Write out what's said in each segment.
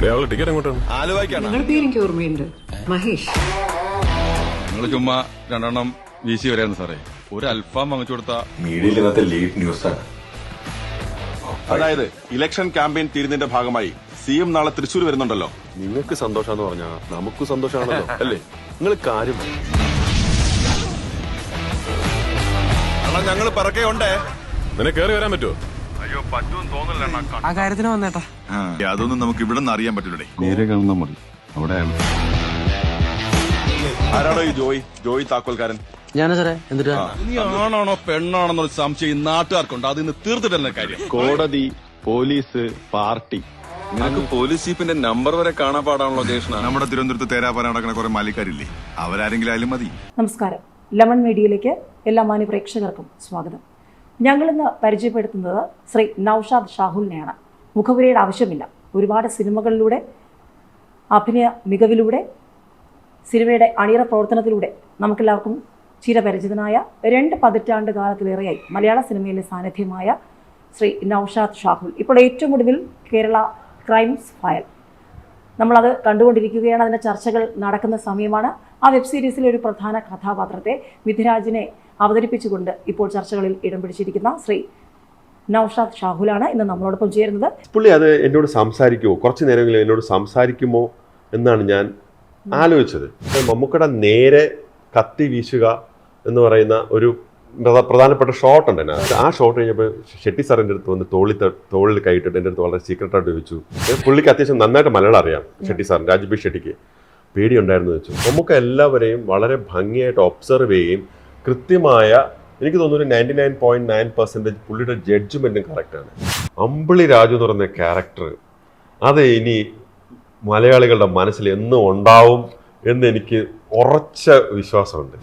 Ticket എങ്ങോട്ടാണ് ആലുവായ്ക്കാണ്? നിങ്ങളുടെ പേര് എനിക്ക് ഓർമ്മയുണ്ട്. മഹേഷ്. ഞങ്ങൾ ചുമ്മാ രണ്ടെണ്ണം വീശി വരായിരുന്നു സാറേ. ഒരു അൽഫാം വാങ്ങിച്ചു കൊടുത്ത മീഡിയയിൽ ഇന്നത്തെ ലീഡ് ന്യൂസ് ആണ്. അതായത് ഇലക്ഷൻ ക്യാമ്പയിൻ തീരുന്നതിന്റെ ഭാഗമായി സി എം നാളെ തൃശൂർ വരുന്നുണ്ടല്ലോ. നിങ്ങൾക്ക് സന്തോഷാന്ന് പറഞ്ഞാ നമുക്ക് സന്തോഷമാണല്ലോ അല്ലേ? നിങ്ങൾ കാര്യം ഞങ്ങൾ പറക്കേ ഉണ്ടേ. നിനക്ക് കയറി വരാൻ പറ്റുമോ ആ കാര്യത്തിന് വന്നേട്ടാ. അതൊന്നും നമുക്ക് ഇവിടെ നിന്ന് അറിയാൻ പറ്റില്ലേ നേരെ കാണുന്ന മതി. അവിടെ ആരാണോ ഈ ജോയി? ജോയി താക്കോൽക്കാരൻ. ഞാനാ സാറേ എന്നിട്ടാ നീ ആണാണോ പെണ്ണാണെന്നൊരു സംശയം ഈ നാട്ടുകാർക്കുണ്ട്. അതിന് തീർത്തിട്ടല്ല കാര്യം? കോടതി പോലീസ് പാർട്ടി. നിനക്ക് പോലീസ് ചീഫിന്റെ നമ്പർ വരെ കാണാൻ പാടാണല്ലോ ജേഷണ നമ്മുടെ തിരുവനന്തപുരത്ത് തേരാപ്പാറ നടക്കുന്ന കുറെ മാലിക്കാരില്ലേ? അവരാരെങ്കിലും ആയാലും മതി. നമസ്കാരം. ലെമൺ മീഡിയയിലേക്ക് എല്ലാ മാന്യ പ്രേക്ഷകർക്കും സ്വാഗതം. ഞങ്ങളിന്ന് പരിചയപ്പെടുത്തുന്നത് ശ്രീ നൌഷാദ് ഷാഹുലിനെയാണ്. മുഖപുരയുടെ ആവശ്യമില്ല. ഒരുപാട് സിനിമകളിലൂടെ അഭിനയ മികവിലൂടെ സിനിമയുടെ അണിയറ പ്രവർത്തനത്തിലൂടെ നമുക്കെല്ലാവർക്കും ചിരപരിചിതനായ രണ്ട് പതിറ്റാണ്ട് കാലത്തിലേറെയായി മലയാള സിനിമയിലെ സാന്നിധ്യമായ ശ്രീ നൌഷാദ് ഷാഹുൽ. ഇപ്പോൾ ഏറ്റവും ഒടുവിൽ കേരള ക്രൈംസ് ഫയൽ. നമ്മളത് കണ്ടുകൊണ്ടിരിക്കുകയാണ്. അതിന്റെ ചർച്ചകൾ നടക്കുന്ന സമയമാണ്. ആ വെബ് സീരീസിലെ ഒരു പ്രധാന കഥാപാത്രത്തെ മിഥിരാജിനെ അവതരിപ്പിച്ചുകൊണ്ട് ഇപ്പോൾ ചർച്ചകളിൽ ഇടം പിടിച്ചിരിക്കുന്ന ശ്രീ നൌഷാദ് ഷാഹുലാണ് ഇന്ന് നമ്മളോടൊപ്പം ചേരുന്നത്. പുള്ളി അത് എന്നോട് സംസാരിക്കുമോ? കുറച്ച് നേരമെങ്കിലും എന്നോട് സംസാരിക്കുമോ എന്നാണ് ഞാൻ ആലോചിച്ചത്. മമ്മൂക്കട നേരെ കത്തി വീശുക എന്ന് പറയുന്ന ഒരു പ്രധാനപ്പെട്ട ഷോട്ട് ഉണ്ട് എന്നെ ആ ഷോട്ട് കഴിഞ്ഞപ്പോൾ ഷെട്ടി സാറിന്റെ അടുത്ത് വന്ന് തോളി തോളിൽ കൈയിട്ടിട്ട് എന്റെ അടുത്ത് വളരെ സീക്രട്ടായിട്ട് ചോദിച്ചു. പുള്ളിക്ക് അത്യാവശ്യം നന്നായിട്ട് മലയാളം അറിയാം ഷെട്ടി സാറിന് രാജ്ബി ഷെട്ടിക്ക്. പേടിയുണ്ടായിരുന്നു വെച്ചു. നമുക്ക് എല്ലാവരെയും വളരെ ഭംഗിയായിട്ട് ഒബ്സർവ് ചെയ്യുകയും കൃത്യമായ എനിക്ക് തോന്നുന്നു ninety nine point nine percentage പുള്ളിയുടെ ജഡ്ജ്മെന്റും കറക്റ്റാണ് അമ്പിളി രാജു എന്ന് പറയുന്ന ക്യാരക്ടർ അത് ഇനി മലയാളികളുടെ മനസ്സിൽ എന്നും ഉണ്ടാവും. എന്ന് എനിക്ക് ഉറച്ച വിശ്വാസമുണ്ട്.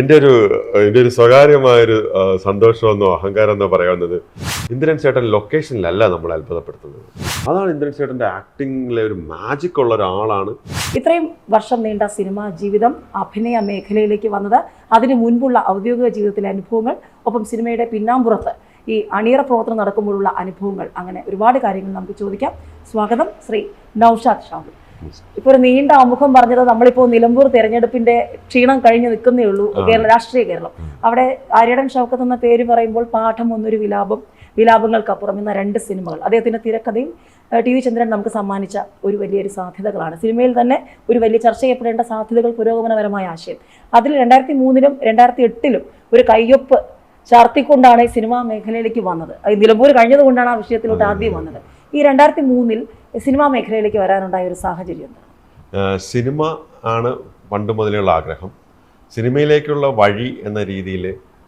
എന്റെ ഒരു എന്റെ ഒരു സ്വകാര്യമായൊരു സന്തോഷമെന്നോ അഹങ്കാരമെന്നോ പറയാവുന്നത് ഇന്ദ്രൻ ചേട്ടൻ ലൊക്കേഷനിലല്ല നമ്മളെ അത്ഭുതപ്പെടുത്തുന്നത്. അതാണ് ഇന്ദ്രൻ ചേട്ടന്റെ ആക്ടിങ്ങിലെ ഒരു മാജിക് ഉള്ള ഒരാളാണ് ഇത്രയും വർഷം നീണ്ട സിനിമാ ജീവിതം അഭിനയ മേഖലയിലേക്ക് വന്നത് അതിനു മുൻപുള്ള ഔദ്യോഗിക ജീവിതത്തിലെ അനുഭവങ്ങൾ ഒപ്പം സിനിമയുടെ പിന്നാമ്പുറത്ത് ഈ അണിയറ പ്രവർത്തനം നടക്കുമ്പോഴുള്ള അനുഭവങ്ങൾ അങ്ങനെ ഒരുപാട് കാര്യങ്ങൾ നമുക്ക് ചോദിക്കാം. സ്വാഗതം ശ്രീ നൌഷാദ് ഷാഹു ഇപ്പോൾ ഒരു നീണ്ട ആമുഖം പറഞ്ഞത് നമ്മളിപ്പോ നിലമ്പൂർ തെരഞ്ഞെടുപ്പിന്റെ ക്ഷീണം കഴിഞ്ഞു നിൽക്കുന്നേ ഉള്ളൂ കേരള രാഷ്ട്രീയ കേരളം. അവിടെ ആര്യടൻ ഷൗക്കത്ത് എന്ന പേര് പറയുമ്പോൾ പാഠം ഒന്നൊരു വിലാപം വിലാപങ്ങൾക്കപ്പുറം എന്ന രണ്ട് സിനിമകൾ. അദ്ദേഹത്തിന്റെ തിരക്കഥയും ടി വി ചന്ദ്രൻ നമുക്ക് സമ്മാനിച്ച ഒരു വലിയൊരു സാധ്യതകളാണ്. സിനിമയിൽ തന്നെ ഒരു വലിയ ചർച്ച ചെയ്യപ്പെടേണ്ട സാധ്യതകൾ പുരോഗമനപരമായ ആശയം. അതിൽ രണ്ടായിരത്തി മൂന്നിലും രണ്ടായിരത്തി എട്ടിലും ഒരു കയ്യൊപ്പ് ചാർത്തിക്കൊണ്ടാണ് ഈ സിനിമാ മേഖലയിലേക്ക് വന്നത്. നിലമ്പൂർ കഴിഞ്ഞതുകൊണ്ടാണ് ആ വിഷയത്തിലോട്ട് ആദ്യം വന്നത്. ഈ രണ്ടായിരത്തി മൂന്നിൽ സിനിമാ മേഖലയിലേക്ക് വരാനുണ്ടായ ഒരു സാഹചര്യം എന്താണ് സിനിമ ആണ് പണ്ട് മുതലുള്ള ആഗ്രഹം. സിനിമയിലേക്കുള്ള വഴി എന്ന രീതിയിൽ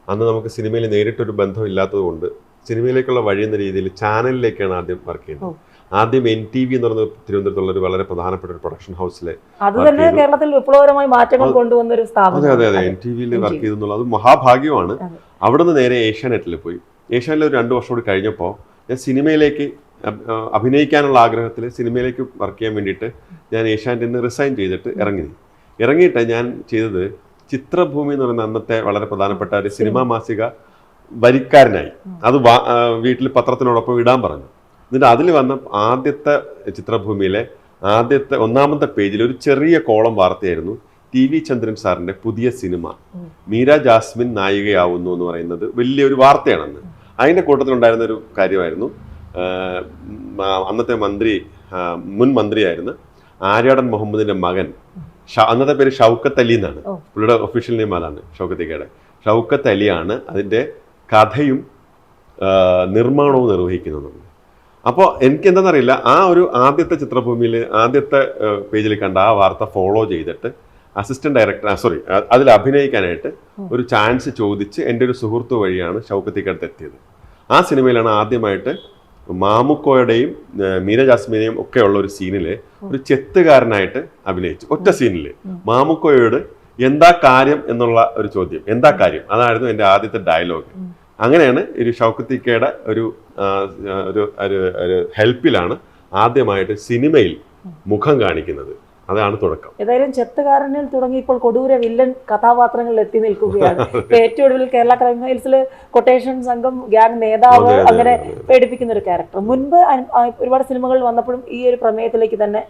അന്ന് നമുക്ക് സിനിമയിൽ നേരിട്ടൊരു ബന്ധം ഇല്ലാത്തത് കൊണ്ട് സിനിമയിലേക്കുള്ള വഴി എന്ന രീതിയിൽ ചാനലിലേക്കാണ് ആദ്യം വർക്ക് ചെയ്യുന്നത് ആദ്യം എൻ ടി വി എന്ന് പറയുന്ന തിരുവനന്തപുരത്തുള്ള ഒരു വളരെ പ്രധാനപ്പെട്ട ഒരു പ്രൊഡക്ഷൻ ഹൗസിലെ അത് തന്നെ കേരളത്തിൽ വിപ്ലവകരമായി മാറ്റങ്ങൾ കൊണ്ടുവന്ന ഒരു അതെ സ്ഥാപനം അതെ അതെ എൻ ടി വിയിൽ വർക്ക് ചെയ്തെന്നുള്ളത് അത് മഹാഭാഗ്യമാണ്. അവിടുന്ന് അവിടെ നിന്ന് നേരെ ഏഷ്യാനെറ്റിൽ പോയി. ഏഷ്യാനെറ്റിൽ ഒരു രണ്ട് വർഷം കൂടി കഴിഞ്ഞപ്പോൾ ഞാൻ സിനിമയിലേക്ക് അഭിനയിക്കാനുള്ള ആഗ്രഹത്തിൽ സിനിമയിലേക്ക് വർക്ക് ചെയ്യാൻ വേണ്ടിയിട്ട് ഞാൻ ഏഷ്യാനെറ്റിൽ നിന്ന് റിസൈൻ ചെയ്തിട്ട് ഇറങ്ങി. ഇറങ്ങിയിട്ട് ഞാൻ ചെയ്തത് ചിത്രഭൂമി എന്ന് പറയുന്ന അന്നത്തെ വളരെ പ്രധാനപ്പെട്ട ഒരു സിനിമാ മാസിക വരിക്കാരനായി. അത് വീട്ടിൽ പത്രത്തിനോടൊപ്പം ഇടാൻ പറഞ്ഞു. എന്നിട്ട് അതിൽ വന്ന ആദ്യത്തെ ചിത്രഭൂമിയിലെ ആദ്യത്തെ ഒന്നാമത്തെ പേജിൽ ഒരു ചെറിയ കോളം വാർത്തയായിരുന്നു. ടി വി ചന്ദ്രൻ സാറിന്റെ പുതിയ സിനിമ. മീര ജാസ്മിൻ നായികയാവുന്നു എന്ന് പറയുന്നത് വലിയൊരു വാർത്തയാണെന്ന്. അതിന്റെ കൂട്ടത്തിലുണ്ടായിരുന്ന ഒരു കാര്യമായിരുന്നു. അന്നത്തെ മന്ത്രി മുൻ മന്ത്രിയായിരുന്ന. ആര്യാടൻ മുഹമ്മദിന്റെ മകൻ. അന്നത്തെ പേര് ഷൗക്കത്ത് അലി എന്നാണ്. പുള്ളിയുടെ ഒഫീഷ്യൽ നെയിം അതാണ് ഷൗക്കത്തിക്കയുടെ. ഷൗക്കത്ത് അലിയാണ് അതിന്റെ കഥയും നിർമ്മാണവും നിർവഹിക്കുന്നത്. അപ്പോൾ എനിക്ക് എന്താണെന്നറിയില്ല ആ ഒരു ആദ്യത്തെ ചിത്രഭൂമിയിൽ ആദ്യത്തെ പേജിൽ കണ്ട ആ വാർത്ത ഫോളോ ചെയ്തിട്ട് അസിസ്റ്റന്റ് ഡയറക്ടർ സോറി അതിൽ അഭിനയിക്കാനായിട്ട് ഒരു ചാൻസ് ചോദിച്ച് എന്റെ ഒരു സുഹൃത്തു വഴിയാണ് ഷൗക്കത്തിക്കടുത്ത് എത്തിയത്. ആ സിനിമയിലാണ് ആദ്യമായിട്ട് മാമുക്കോയുടെയും മീര ജാസ്മിനെയും ഒക്കെ ഉള്ള ഒരു സീനിൽ ഒരു ചെത്തുകാരനായിട്ട് അഭിനയിച്ചു. ഒറ്റ സീനിൽ. മാമുക്കോയോട് എന്താ കാര്യം എന്നുള്ള ഒരു ചോദ്യം. എന്താ കാര്യം? അതായിരുന്നു എന്റെ ആദ്യത്തെ ഡയലോഗ്. അങ്ങനെയാണ് ഒരു ഷൗക്കത്തിക്കയുടെ ഒരു ഒരു ഹെൽപ്പിലാണ് ആദ്യമായിട്ട് സിനിമയിൽ മുഖം കാണിക്കുന്നത്. അതാണ് തുടക്കം. ഏതായാലും ചെത്തുകാരനിൽ തുടങ്ങി ഇപ്പോൾ കൊടൂര വില്ലൻ കഥാപാത്രങ്ങളിൽ എത്തി നിൽക്കുകയാണ്. ഏറ്റവും ഒടുവിൽ കേരള ക്രൈംസിൽ കൊട്ടേഷൻ സംഘം ഗ്യാങ് നേതാവ് അങ്ങനെ. പേടിപ്പിക്കുന്ന ഒരു ക്യാരക്ടർ. മുൻപ് ഒരുപാട് സിനിമകളിൽ വന്നപ്പോഴും ഈ ഒരു പ്രമേയത്തിലേക്ക് തന്നെ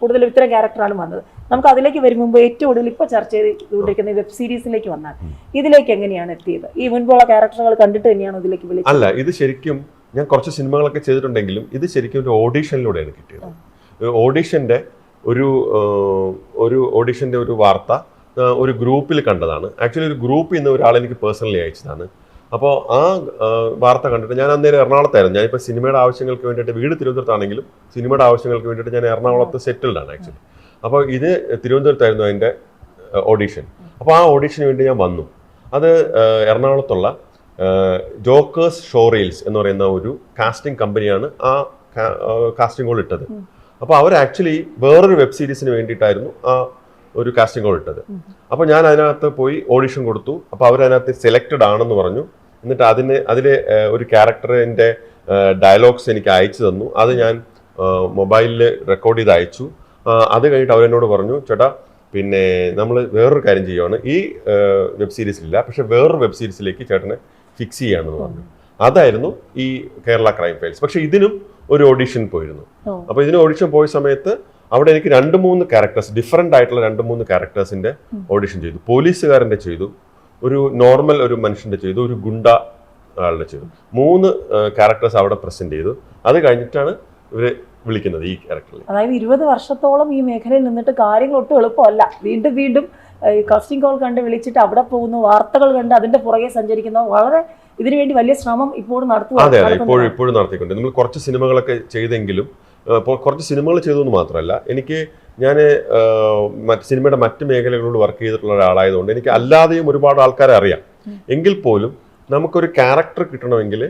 കൂടുതൽ ഇത്തരം ക്യാരക്ടറാണ് വന്നത്. നമുക്ക് അതിലേക്ക് വരും മുമ്പ് ഏറ്റവും ഒടുവിൽ ഇപ്പോൾ ചർച്ച ചെയ്തുകൊണ്ടിരിക്കുന്ന വെബ് സീരീസിലേക്ക് വന്നാൽ ഇതിലേക്ക് എങ്ങനെയാണ് എത്തിയത്? ഈ മുൻപുള്ള ക്യാരക്ടറുകൾ കണ്ടിട്ട് തന്നെയാണ് ഇതിലേക്ക് വിളിച്ചത്? അല്ല ഇത് ശരിക്കും ഞാൻ കുറച്ച് സിനിമകളൊക്കെ ചെയ്തിട്ടുണ്ടെങ്കിലും ഇത് ശരിക്കും ഒരു ഓഡീഷനിലൂടെയാണ് കിട്ടിയത്. ഓഡീഷന്റെ ഓഡീഷന്റെ ഒരു ഒരു ഓഡിഷന്റെ ഒരു വാർത്ത ഒരു ഗ്രൂപ്പിൽ കണ്ടതാണ്. ആക്ച്വലി ഒരു ഗ്രൂപ്പിൽ നിന്ന് ഒരാൾ എനിക്ക് പേഴ്സണലി അയച്ചതാണ്. അപ്പോൾ ആ വാർത്ത കണ്ടിട്ട് ഞാൻ അന്നേരം എറണാകുളത്തായിരുന്നു. ഞാനിപ്പോൾ സിനിമയുടെ ആവശ്യങ്ങൾക്ക് വേണ്ടിയിട്ട് വീട് തിരുവനന്തപുരത്താണെങ്കിലും സിനിമയുടെ ആവശ്യങ്ങൾക്ക് വേണ്ടിയിട്ട് ഞാൻ എറണാകുളത്ത് സെറ്റിൽഡാണ് ആക്ച്വലി അപ്പോൾ ഇത് തിരുവനന്തപുരത്തായിരുന്നു അതിന്റെ ഓഡീഷൻ അപ്പോൾ ആ ഓഡീഷന് വേണ്ടി ഞാൻ വന്നു. അത് എറണാകുളത്തുള്ള ജോക്കേഴ്സ് ഷോറീൽസ് എന്ന് പറയുന്ന ഒരു കാസ്റ്റിംഗ് കമ്പനിയാണ് ആ കാസ്റ്റിംഗ് കോൾ ഇട്ടത്. അപ്പോൾ അവർ ആക്ച്വലി വേറൊരു വെബ് സീരീസിന് വേണ്ടിയിട്ടായിരുന്നു ആ ഒരു കാസ്റ്റിംഗ് കോൾ ഇട്ടത്. അപ്പോൾ ഞാൻ അതിനകത്ത് പോയി ഓഡിഷൻ കൊടുത്തു. അപ്പോൾ അവർ അതിനകത്ത് സെലക്റ്റഡ് ആണെന്ന് പറഞ്ഞു. എന്നിട്ട് അതിന് അതിലെ ഒരു ക്യാരക്ടറിന്റെ ഡയലോഗ്സ് എനിക്ക് അയച്ചു തന്നു. അത് ഞാൻ മൊബൈലിൽ റെക്കോർഡ് ചെയ്ത് അയച്ചു. അത് കഴിഞ്ഞിട്ട് അവരെന്നോട് പറഞ്ഞു ചേട്ടാ പിന്നെ നമ്മൾ വേറൊരു കാര്യം ചെയ്യുവാണ്. ഈ വെബ് സീരീസിലില്ല പക്ഷെ വേറൊരു വെബ് സീരീസിലേക്ക് ചേട്ടനെ ഫിക്സ് ചെയ്യാണെന്ന് പറഞ്ഞു. അതായിരുന്നു ഈ കേരള ക്രൈം ഫയൽസ് പക്ഷെ ഇതിനും ഒരു ഓഡിഷൻ പോയിരുന്നു. അപ്പോൾ അപ്പൊ ഇതിന് ഓഡിഷൻ പോയ സമയത്ത് അവിടെ എനിക്ക് രണ്ട് മൂന്ന് ക്യാരക്ടേഴ്സ് ഡിഫറെന്റ് ആയിട്ടുള്ള രണ്ട് മൂന്ന് ക്യാരക്ടേഴ്സിന്റെ ഓഡിഷൻ ചെയ്തു. പോലീസുകാരന്റെ ചെയ്തു. ഒരു നോർമൽ ഒരു മനുഷ്യന്റെ ചെയ്തു. ഒരു ഗുണ്ട ആളുടെ ചെയ്തു. മൂന്ന് ക്യാരക്ടേഴ്സ് അവിടെ പ്രസന്റ് ചെയ്തു. അത് കഴിഞ്ഞിട്ടാണ് ഇവർ വിളിക്കുന്നത് ഈ ക്യാരക്ടറിൽ അതായത് ഇരുപത് വർഷത്തോളം ഈ മേഖലയിൽ നിന്നിട്ട് കാര്യങ്ങൾ ഒട്ടും എളുപ്പമല്ല. വീണ്ടും വീണ്ടും ഈ കാസ്റ്റിംഗ് കോൾ കണ്ട് വിളിച്ചിട്ട് അവിടെ പോകുന്നു വാർത്തകൾ കണ്ട് അതിന്റെ പുറകെ സഞ്ചരിക്കുന്ന വളരെ ഇതിനു വേണ്ടി വലിയ ശ്രമം ഇപ്പോഴും നടത്തുക അതെ അതെ ഇപ്പോഴും. ഇപ്പോഴും നടത്തിക്കൊണ്ട് നമ്മൾ കുറച്ച് സിനിമകളൊക്കെ ചെയ്തെങ്കിലും കുറച്ച് സിനിമകൾ ചെയ്തെന്ന് മാത്രമല്ല എനിക്ക് ഞാൻ മറ്റ് സിനിമയുടെ മറ്റ് മേഖലകളോട് വർക്ക് ചെയ്തിട്ടുള്ള ഒരാളായതുകൊണ്ട് എനിക്ക് അല്ലാതെയും ഒരുപാട് ആൾക്കാരെ അറിയാം. എങ്കിൽ പോലും നമുക്കൊരു ക്യാരക്ടർ കിട്ടണമെങ്കിൽ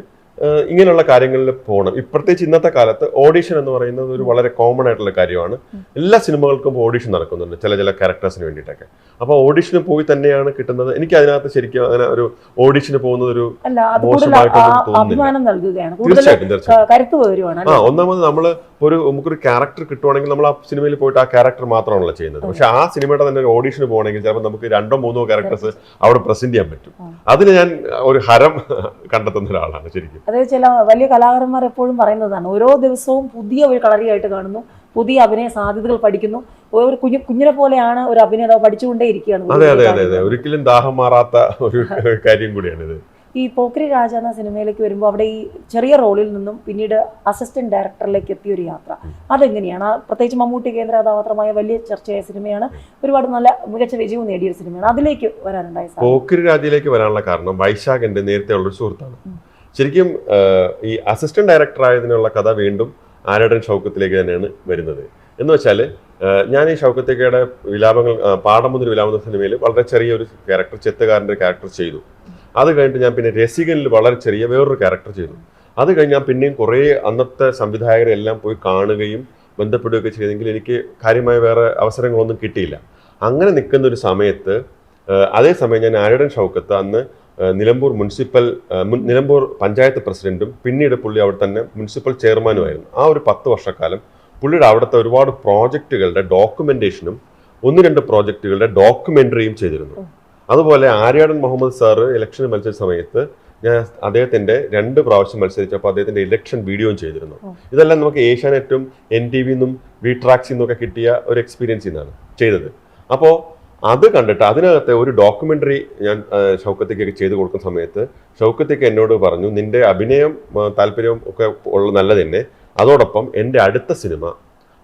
ഇങ്ങനെയുള്ള കാര്യങ്ങളിൽ പോകണം. പ്രത്യേകിച്ച് ഇന്നത്തെ കാലത്ത് ഓഡീഷൻ എന്ന് പറയുന്നത് ഒരു വളരെ കോമൺ ആയിട്ടുള്ള കാര്യമാണ്. എല്ലാ സിനിമകൾക്കും ഓഡീഷൻ നടക്കുന്നുണ്ട് ചില ചില ക്യാരക്ടേഴ്സിന് വേണ്ടിയിട്ടൊക്കെ. അപ്പോൾ ഓഡീഷന് പോയി തന്നെയാണ് കിട്ടുന്നത്. എനിക്ക് അതിനകത്ത് ശരിക്കും അങ്ങനെ ഒരു ഓഡീഷന് പോകുന്നത് ഒരു തീർച്ചയായിട്ടും ആ? ഒന്നാമത് നമ്മൾ ഒരു നമുക്കൊരു ക്യാരക്ടർ കിട്ടുവാണെങ്കിൽ നമ്മൾ ആ സിനിമയിൽ പോയിട്ട് ആ ക്യാരക്ടർ മാത്രമാണല്ലോ ചെയ്യുന്നത്. പക്ഷെ ആ സിനിമയുടെ തന്നെ ഒരു ഓഡീഷന് പോകണമെങ്കിൽ ചിലപ്പോൾ നമുക്ക് രണ്ടോ മൂന്നോ ക്യാരക്ടേഴ്സ് അവിടെ പ്രസന്റ് ചെയ്യാൻ പറ്റും. അതിന് ഞാൻ ഒരു ഹരം കണ്ടെത്തുന്ന ഒരാളാണ് ശരിക്കും. അതായത് ചില വലിയ കലാകാരന്മാർ എപ്പോഴും പറയുന്നതാണ് ഓരോ ദിവസവും പുതിയ ഒരു കളറിയായിട്ട് കാണുന്നു പുതിയ അഭിനയ സാധ്യതകൾ പഠിക്കുന്നു ഒരു കുഞ്ഞു കുഞ്ഞിനെ പോലെയാണ് ഒരു അഭിനേതാവ് പഠിച്ചുകൊണ്ടേ ഇരിക്കുകയാണ് അതെ അതെ അതെ ഒരിക്കലും ദാഹം മാറാത്ത ഒരു കാര്യം കൂടിയാണ് ഇത്. ഈ പോക്രി രാജ എന്ന സിനിമയിലേക്ക് വരുമ്പോൾ അവിടെ ഈ ചെറിയ റോളിൽ നിന്നും പിന്നീട് അസിസ്റ്റന്റ് ഡയറക്ടറിലേക്ക് എത്തിയ ഒരു യാത്ര. അതെങ്ങനെയാണ്? പ്രത്യേകിച്ച് മമ്മൂട്ടി കേന്ദ്ര കഥാപാത്രമായ വലിയ ചർച്ചയായ സിനിമയാണ് ഒരുപാട് നല്ല മികച്ച വിജയവും നേടിയ സിനിമയാണ്. അതിലേക്ക് വരാനുണ്ടായ പോക്രി രാജയിലേക്ക് വരാനുള്ള കാരണം വൈശാഖിന്റെ നേരത്തെ ഉള്ളൊരു സുഹൃത്താണ്. ശരിക്കും ഈ അസിസ്റ്റന്റ് ഡയറക്ടർ ആയതിനുള്ള കഥ വീണ്ടും ആരടൻ ഷൗക്കത്തിലേക്ക് തന്നെയാണ് വരുന്നത്. എന്ന് വെച്ചാൽ ഞാൻ ഈ ഷൗക്കത്തേക്കയുടെ വിലാപങ്ങൾ പാഠം മുതൽ വിലാപുന്ന സിനിമയിൽ വളരെ ചെറിയൊരു ക്യാരക്ടർ ചെത്തുകാരന്റെ ക്യാരക്ടർ ചെയ്തു. അത് കഴിഞ്ഞിട്ട് ഞാൻ പിന്നെ രസികനിൽ വളരെ ചെറിയ വേറൊരു ക്യാരക്ടർ ചെയ്തു. അത് കഴിഞ്ഞ് ഞാൻ പിന്നെയും കുറേ അന്നത്തെ സംവിധായകരെ എല്ലാം പോയി കാണുകയും ബന്ധപ്പെടുകയൊക്കെ ചെയ്തെങ്കിൽ എനിക്ക് കാര്യമായ വേറെ അവസരങ്ങളൊന്നും കിട്ടിയില്ല. അങ്ങനെ നിൽക്കുന്ന ഒരു സമയത്ത് അതേസമയം ഞാൻ ആരുടെ ഷൗക്കത്ത് അന്ന് നിലമ്പൂർ മുനിസിപ്പൽ നിലമ്പൂർ പഞ്ചായത്ത് പ്രസിഡന്റും പിന്നീട് പുള്ളി അവിടെ തന്നെ മുനിസിപ്പൽ ചെയർമാനുമായിരുന്നു ആ ഒരു പത്ത് വർഷക്കാലം പുള്ളിയുടെ അവിടുത്തെ ഒരുപാട് പ്രോജക്റ്റുകളുടെ ഡോക്യുമെന്റേഷനും ഒന്ന് രണ്ട് പ്രോജക്റ്റുകളുടെ ഡോക്യുമെന്ററിയും ചെയ്തിരുന്നു. അതുപോലെ ആര്യാടൻ മുഹമ്മദ് സാറ് ഇലക്ഷൻ മത്സരിച്ച സമയത്ത് ഞാൻ അദ്ദേഹത്തിന്റെ രണ്ട് പ്രാവശ്യം മത്സരിച്ചപ്പോൾ അദ്ദേഹത്തിന്റെ ഇലക്ഷൻ വീഡിയോയും ചെയ്തിരുന്നു. ഇതെല്ലാം നമുക്ക് ഏഷ്യാനെറ്റും എൻ ടി വിന്നും വി ട്രാക്സിൽ നിന്നൊക്കെ കിട്ടിയ ഒരു എക്സ്പീരിയൻസിൽ നിന്നാണ് ചെയ്തത്. അപ്പോൾ അത് കണ്ടിട്ട് അതിനകത്തെ ഒരു ഡോക്യുമെന്ററി ഞാൻ ഷൗക്കത്തേക്കൊക്കെ ചെയ്തു കൊടുക്കുന്ന സമയത്ത് ഷൗക്കത്തേക്ക് എന്നോട് പറഞ്ഞു നിന്റെ അഭിനയം താല്പര്യവും ഒക്കെ ഉള്ള നല്ലത് തന്നെ അതോടൊപ്പം എന്റെ അടുത്ത സിനിമ